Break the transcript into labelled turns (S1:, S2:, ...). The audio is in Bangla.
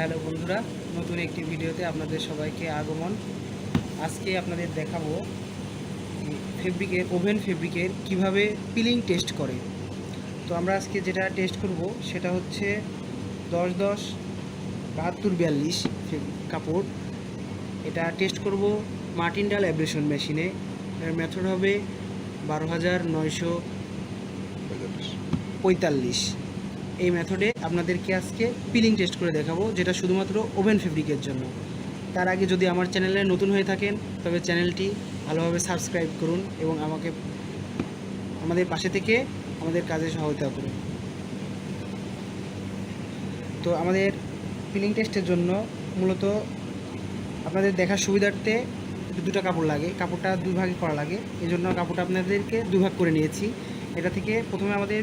S1: হ্যালো বন্ধুরা, নতুন একটি ভিডিওতে আপনাদের সবাইকে আগমন। আজকে আপনাদের দেখাবো ফেব্রিকের ওভেন ফেব্রিকের কীভাবে পিলিং টেস্ট করে। তো আমরা আজকে যেটা টেস্ট করব, সেটা হচ্ছে দশ দশ বাহাত্তর বিয়াল্লিশ কাপড়। এটা টেস্ট করব মার্টিনডাল অ্যাব্রেশন মেশিনে এর মেথড হবে বারো হাজার নয়শো পঁয়তাল্লিশ। এই মেথডে আপনাদেরকে আজকে পিলিং টেস্ট করে দেখাবো, যেটা শুধুমাত্র ওভেন ফেব্রিকের জন্য। তার আগে যদি আমার চ্যানেলে নতুন হয়ে থাকেন, তবে চ্যানেলটি ভালোভাবে সাবস্ক্রাইব করুন এবং আমাকে, আমাদের পাশে থেকে আমাদের কাজে সহায়তা করুন। তো আমাদের পিলিং টেস্টের জন্য মূলত আপনাদের দেখার সুবিধার্থে দুটো কাপড় লাগে। কাপড়টা দুই ভাগে করা লাগে। এই জন্য কাপড়টা আপনাদেরকে দুভাগ করে নিয়েছি। এটা থেকে প্রথমে আমাদের